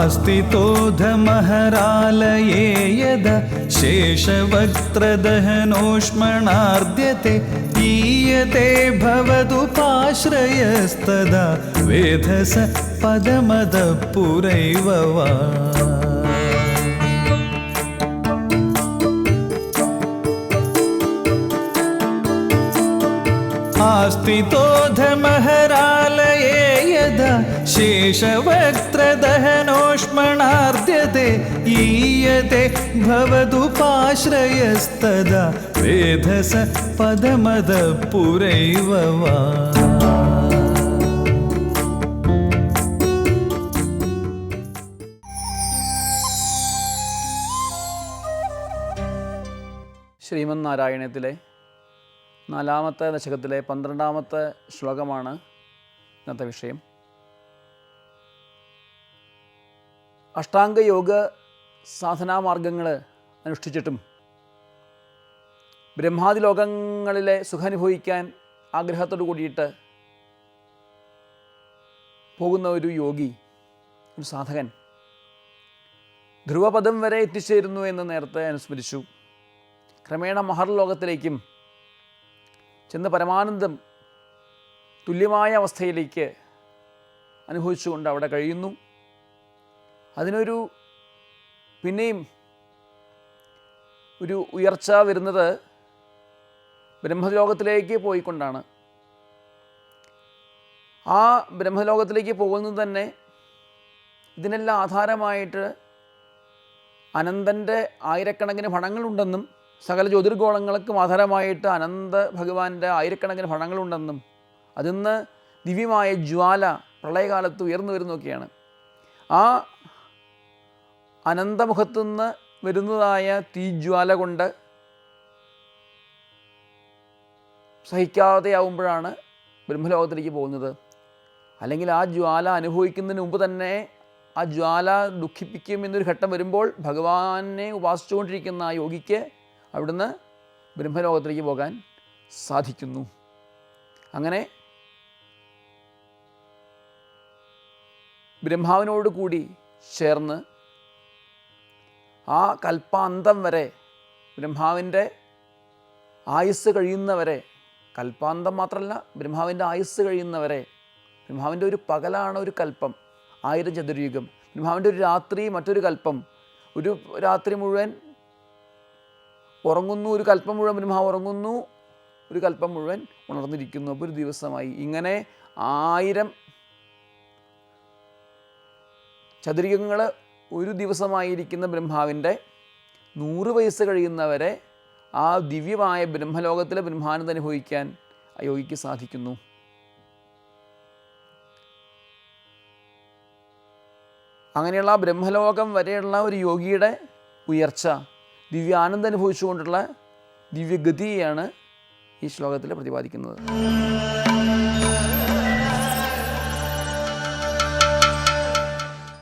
आस्तितो यद शेषवक्त्रदहनोष्मणार्द्यते गीयते भवदुपाश्रयस्तदा वेधस पदमदपुरैव वा। आस्तितोधमहरालये यदा शेषवक्त्रदहनोष्मणार्द्यते ईयते भवदुपाश्रयस्तदा वेधस पदमदः पुरैव वा ശ്രീമന് നാരായണത്തിലെ നാലാമത്തെ ദശകത്തിലെ പന്ത്രണ്ടാമത്തെ ശ്ലോകമാണ് ഇന്നത്തെ വിഷയം. അഷ്ടാംഗയോഗ സാധനാമാർഗങ്ങൾ അനുഷ്ഠിച്ചിട്ടും ബ്രഹ്മാതി ലോകങ്ങളിലെ സുഖാനുഭവിക്കാൻ ആഗ്രഹത്തോടു കൂടിയിട്ട് പോകുന്ന ഒരു യോഗി ഒരു സാധകൻ ധ്രുവപദം വരെ എത്തിച്ചേരുന്നു എന്ന് നേരത്തെ അനുസ്മരിച്ചു. ക്രമേണ മഹർ ലോകത്തിലേക്കും ചെന്ന് പരമാനന്ദം തുല്യമായ അവസ്ഥയിലേക്ക് അനുഭവിച്ചുകൊണ്ട് അവിടെ കഴിയുന്നു. അതിനൊരു പിന്നെയും ഒരു ഉയർച്ച വരുന്നത് ബ്രഹ്മലോകത്തിലേക്ക് പോയിക്കൊണ്ടാണ്. ആ ബ്രഹ്മലോകത്തിലേക്ക് പോകുന്നത് തന്നെ ഇതിനെല്ലാം ആധാരമായിട്ട് അനന്തന്റെ ആയിരക്കണക്കിന് ഫണങ്ങളുണ്ടെന്നും സകല ജ്യോതിർഗോളങ്ങൾക്കും ആധാരമായിട്ട് അനന്ത ഭഗവാന്റെ ആയിരക്കണക്കിന് ഫണങ്ങളുണ്ടെന്നും അതിന്ന് ദിവ്യമായ ജ്വാല പ്രളയകാലത്ത് ഉയർന്നു വരുന്നൊക്കെയാണ് ആ അനന്തമുഖത്തുനിന്ന് വരുന്നതായ തീജ്വാല കൊണ്ട് സഹിക്കാതെയാവുമ്പോഴാണ് ബ്രഹ്മലോകത്തിലേക്ക് പോകുന്നത്. അല്ലെങ്കിൽ ആ ജ്വാല അനുഭവിക്കുന്നതിന് മുമ്പ് തന്നെ ആ ജ്വാല ദുഃഖിപ്പിക്കും എന്നൊരു ഘട്ടം വരുമ്പോൾ ഭഗവാനെ ഉപാസിച്ചുകൊണ്ടിരിക്കുന്ന ആ യോഗിക്ക് അവിടുന്ന് ബ്രഹ്മലോകത്തിലേക്ക് പോകാൻ സാധിക്കുന്നു. അങ്ങനെ ബ്രഹ്മാവിനോട് കൂടി ചേർന്ന് ആ കൽപ്പാന്തം വരെ ബ്രഹ്മാവിന്റെ ആയുസ് കഴിയുന്നവരെ കൽപ്പാന്തം മാത്രമല്ല ബ്രഹ്മാവിന്റെ ആയുസ് കഴിയുന്നവരെ ബ്രഹ്മാവിന്റെ ഒരു പകലാണ് ഒരു കൽപ്പം ആയിരം ചതുർയുഗം ബ്രഹ്മാവിന്റെ ഒരു രാത്രി മറ്റൊരു കൽപ്പം ഒരു രാത്രി മുഴുവൻ ഉറങ്ങുന്നു ഒരു കൽപ്പം മുഴുവൻ ബ്രഹ്മാവ് ഉറങ്ങുന്നു ഒരു കൽപ്പം മുഴുവൻ ഉണർന്നിരിക്കുന്നു. അപ്പോൾ ഒരു ദിവസമായി. ഇങ്ങനെ ആയിരം ചതുരികങ്ങൾ ഒരു ദിവസമായിരിക്കുന്ന ബ്രഹ്മാവിന്റെ നൂറ് വയസ്സ് കഴിയുന്നവരെ ആ ദിവ്യമായ ബ്രഹ്മലോകത്തിലെ ബ്രഹ്മാനന്ദ അനുഭവിക്കാൻ യോഗിക്ക് സാധിക്കുന്നു. അങ്ങനെയുള്ള ബ്രഹ്മലോകം വരെയുള്ള ഒരു യോഗിയുടെ ഉയർച്ച ദിവ്യാനന്ദം അനുഭവിച്ചുകൊണ്ടുള്ള ദിവ്യഗതിയെയാണ് ഈ ശ്ലോകത്തിൽ പ്രതിപാദിക്കുന്നത്.